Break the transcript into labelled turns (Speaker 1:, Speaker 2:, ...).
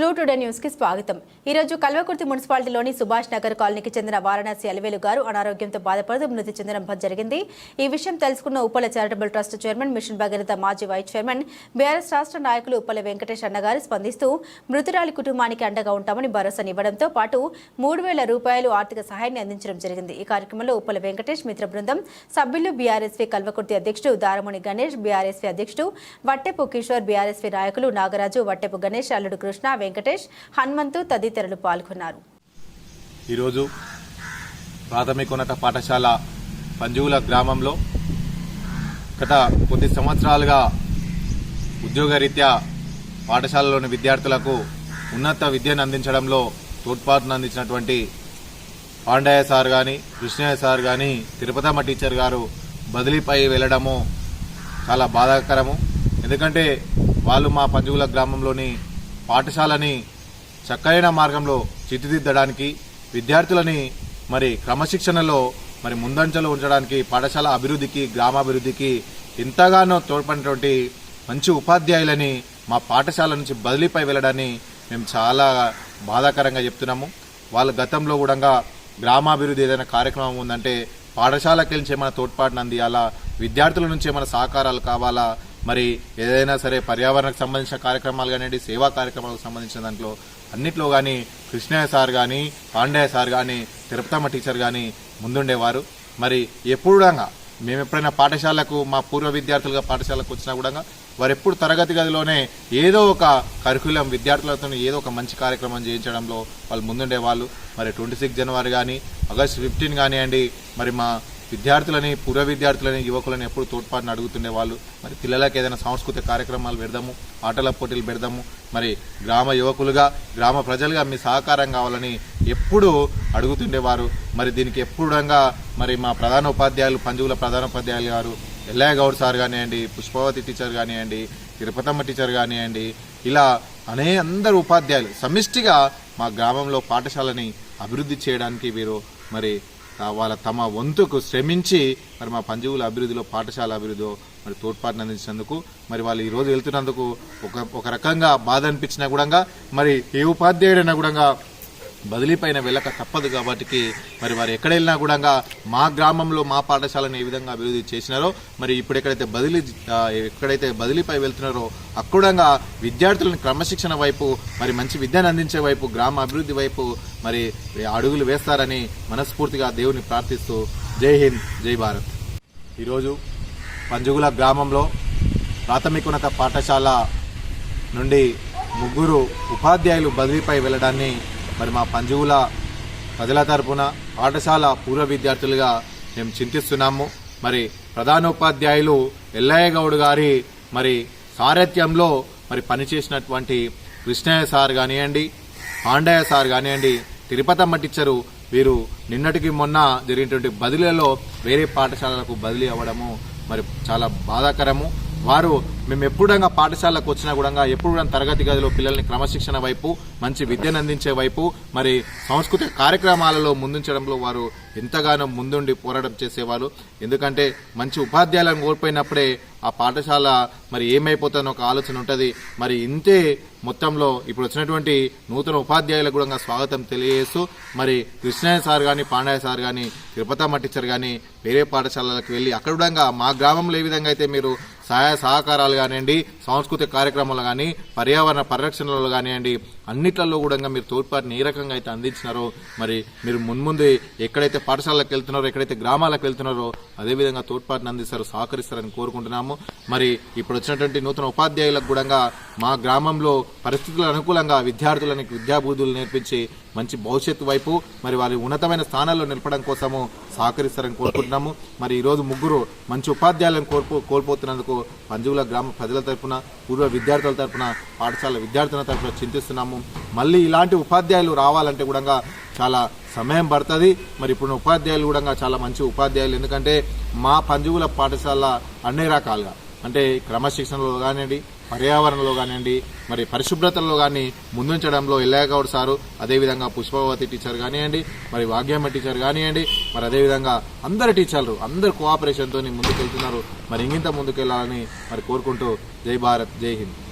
Speaker 1: Blue today న్యూస్కి స్వాగతం. ఈ రోజు కల్వకుర్తి మున్సిపాలిటీలోని సుభాష్ నగర్ కాలనీకి చెందిన వారణాసి అలివేలు గారు అనారోగ్యంతో బాధపడుతూ మృతి చెందడం జరిగింది. ఈ విషయం తెలుసుకున్న Uppala charitable trust chairman mission Bhagiratha మాజీ వైస్ చైర్మన్ బీఆర్ఎస్ రాష్ట్ర నాయకులు ఉప్పల వెంకటేష్ అన్నగారు స్పందిస్తూ మృతురాలి కుటుంబానికి అండగా ఉంటామని భరోసానివ్వడంతో పాటు మూడు వేల రూపాయలు ఆర్థిక సహాయాన్ని అందించడం జరిగింది. ఈ కార్యక్రమంలో ఉప్పల వెంకటేష్ మిత్ర బృందం సభ్యులు బీఆర్ఎస్వీ కల్వకుర్తి అధ్యక్షుడు దారముని గణేష్ బీఆర్ఎస్వీ అధ్యక్షుడు వట్టెపు కిషోర్ బీఆర్ఎస్వీ నాయకులు నాగరాజు వట్టెపు గణేష్ అల్లుడు కృష్ణ వెంకటేష్ హనుమంతు తదితరులు పాల్గొన్నారు.
Speaker 2: ఈరోజు ప్రాథమికోన్నత పాఠశాల పంజువుల గ్రామంలో గత కొద్ది సంవత్సరాలుగా ఉద్యోగరీత్యా పాఠశాలలోని విద్యార్థులకు ఉన్నత విద్యను అందించడంలో తోడ్పాటును అందించినటువంటి పాండయ్య సార్ కానీ కృష్ణయ్య సార్ కానీ తిరుపతమ్మ టీచర్ గారు బదిలీపై వెళ్ళడము చాలా బాధాకరము. ఎందుకంటే వాళ్ళు మా పంజుగుల గ్రామంలోని పాఠశాలని చక్కైన మార్గంలో చిట్టిదిద్దడానికి విద్యార్థులని మరి క్రమశిక్షణలో మరి ముందంజలో ఉంచడానికి పాఠశాల అభివృద్ధికి గ్రామాభివృద్ధికి ఎంతగానో తోడ్పడినటువంటి మంచి ఉపాధ్యాయులని మా పాఠశాల నుంచి బదిలీపై వెళ్ళడాన్ని మేము చాలా బాధాకరంగా చెప్తున్నాము. వాళ్ళ గతంలో కూడా గ్రామాభివృద్ధి ఏదైనా కార్యక్రమం ఉందంటే పాఠశాలకి నుంచి ఏమైనా తోడ్పాటును అందియాలా? విద్యార్థుల నుంచి ఏమైనా సహకారాలు కావాలా? మరి ఏదైనా సరే పర్యావరణకు సంబంధించిన కార్యక్రమాలు కానివ్వండి సేవా కార్యక్రమాలకు సంబంధించిన దాంట్లో అన్నిట్లో కానీ కృష్ణయ్య సార్ కానీ పాండయ్య సార్ కానీ తిరుపతమ్మ టీచర్ కానీ ముందుండేవారు. మరి ఎప్పుడుగా మేము ఎప్పుడైనా పాఠశాలకు మా పూర్వ విద్యార్థులుగా పాఠశాలకు వచ్చినా కూడా వారు ఎప్పుడు తరగతి గదిలోనే ఏదో ఒక కరికులం విద్యార్థులతో ఏదో ఒక మంచి కార్యక్రమం చేయించడంలో వాళ్ళు ముందుండేవాళ్ళు. మరి ట్వంటీ సిక్స్ జనవరి కానీ ఆగస్ట్ ఫిఫ్టీన్ కానివ్వండి మరి మా విద్యార్థులని పూర్వ విద్యార్థులని యువకులని ఎప్పుడు తోడ్పాటును అడుగుతుండే వాళ్ళు? మరి పిల్లలకు ఏదైనా సాంస్కృతిక కార్యక్రమాలు పెడదాము ఆటల పోటీలు పెడదాము మరి గ్రామ యువకులుగా గ్రామ ప్రజలుగా మీ సహకారం కావాలని ఎప్పుడు అడుగుతుండేవారు మరి దీనికి ఎప్పుడంగా మరి మా ప్రధాన ఉపాధ్యాయులు పంజుగుల ప్రధాన ఉపాధ్యాయులు గారు ఎల్లయ్య గౌడ్ సార్ కానివ్వండి పుష్పవతి టీచర్ కానివ్వండి తిరుపతమ్మ టీచర్ కానివ్వండి ఇలా అనే అందరు ఉపాధ్యాయులు సమిష్టిగా మా గ్రామంలో పాఠశాలని అభివృద్ధి చేయడానికి వీరు మరి వాళ్ళ తమ వంతుకు శ్రమించి మరి మా పంజువుల అభివృద్ధిలో పాఠశాల అభివృద్ధిలో మరి తోడ్పాటును అందించినందుకు మరి వాళ్ళు ఈరోజు వెళ్తున్నందుకు ఒక ఒక రకంగా బాధ అనిపించినా కూడా మరి ఏ ఉపాధ్యాయుడైనా కూడా బదిలీ పైన వెళ్ళక తప్పదు కాబట్టి మరి వారు ఎక్కడ వెళ్ళినా కూడా మా గ్రామంలో మా పాఠశాలను ఏ విధంగా అభివృద్ధి చేసినారో మరి ఇప్పుడు ఎక్కడైతే బదిలీ ఎక్కడైతే బదిలీపై వెళ్తున్నారో అక్కడంగా విద్యార్థులను క్రమశిక్షణ వైపు మరి మంచి విద్యను అందించే వైపు గ్రామ అభివృద్ధి వైపు మరి అడుగులు వేస్తారని మనస్ఫూర్తిగా దేవుని ప్రార్థిస్తూ జై హింద్ జై భారత్. ఈరోజు పంజుగుల గ్రామంలో ప్రాథమికోన్నత పాఠశాల నుండి ముగ్గురు ఉపాధ్యాయులు బదిలీపై వెళ్ళడాన్ని మరి మా పంజువుల ప్రజల తరపున పాఠశాల పూర్వ విద్యార్థులుగా మేము చింతిస్తున్నాము. మరి ప్రధానోపాధ్యాయులు ఎల్లయ్య గౌడ్ గారి మరి సారథ్యంలో మరి పనిచేసినటువంటి కృష్ణయ్య సార్ కానివ్వండి పాండయ్య సార్ కానివ్వండి తిరుపతమ్మ టీచరు వీరు నిన్నటికి మొన్న జరిగినటువంటి బదిలీలో వేరే పాఠశాలలకు బదిలీ అవ్వడము మరి చాలా బాధాకరము. వారు మేము ఎప్పుడంగా పాఠశాలకు వచ్చినా కూడా ఎప్పుడు కూడా తరగతి గదిలో పిల్లల్ని క్రమశిక్షణ వైపు మంచి విద్యను అందించే వైపు మరి సాంస్కృతిక కార్యక్రమాలలో ముందుంచడంలో వారు ఎంతగానో ముందుండి పోరాటం చేసేవారు. ఎందుకంటే మంచి ఉపాధ్యాయులను కోల్పోయినప్పుడే ఆ పాఠశాల మరి ఏమైపోతుందో ఒక ఆలోచన ఉంటుంది. మరి ఇంతే మొత్తంలో ఇప్పుడు వచ్చినటువంటి నూతన ఉపాధ్యాయులకు కూడా స్వాగతం తెలియజేస్తూ మరి కృష్ణయ్య సార్ కానీ పాండయ్య సార్ కానీ తిరుపతమ్మ టీచర్ కానీ వేరే పాఠశాలలకు వెళ్ళి అక్కడ కూడా మా గ్రామంలో ఏ విధంగా అయితే మీరు సహాయ సహకారాలు కానివ్వండి సాంస్కృతిక కార్యక్రమాలు కానీ పర్యావరణ పరిరక్షణలో కానివ్వండి అన్నిట్లలో కూడా మీరు తోడ్పాటుని ఏ రకంగా అయితే అందించినారో మరి మీరు మున్ముందు ఎక్కడైతే పాఠశాలకు వెళ్తున్నారో ఎక్కడైతే గ్రామాలకు వెళ్తున్నారో అదేవిధంగా తోడ్పాటుని అందిస్తారో సహకరిస్తారని కోరుకుంటున్నాము. మరి ఇప్పుడు వచ్చినటువంటి నూతన ఉపాధ్యాయులకు కూడా మా గ్రామంలో పరిస్థితుల అనుకూలంగా విద్యార్థులకు విద్యాబుద్ధులు నేర్పించి మంచి భవిష్యత్తు వైపు మరి వారి ఉన్నతమైన స్థానాల్లో నిలపడం కోసము సహకరిస్తారని కోరుకుంటున్నాము. మరి ఈరోజు ముగ్గురు మంచి ఉపాధ్యాయులను కోల్పో కోల్పోతున్నందుకు పంజుగుల గ్రామ ప్రజల తరపున పూర్వ విద్యార్థుల తరపున పాఠశాల విద్యార్థుల తరపున చింతిస్తున్నాము. మళ్ళీ ఇలాంటి ఉపాధ్యాయులు రావాలంటే కూడా చాలా సమయం పడుతుంది. మరి ఇప్పుడు ఉపాధ్యాయులు కూడా చాలా మంచి ఉపాధ్యాయులు. ఎందుకంటే మా పంజుగుల పాఠశాల అన్ని రకాలుగా అంటే క్రమశిక్షణలో కానివ్వండి పర్యావరణంలో కానివ్వండి మరి పరిశుభ్రతలో కానీ ముందుంచడంలో ఎల్లయ్య సారు అదేవిధంగా పుష్పవతి టీచర్ కానివ్వండి మరి వాగ్యమ్మ టీచర్ కానివ్వండి మరి అదేవిధంగా అందరు టీచర్లు అందరు కోఆపరేషన్తో ముందుకెళ్తున్నారు. మరి ఇంగింత ముందుకెళ్ళాలని మరి కోరుకుంటూ జై భారత్ జై హింద్.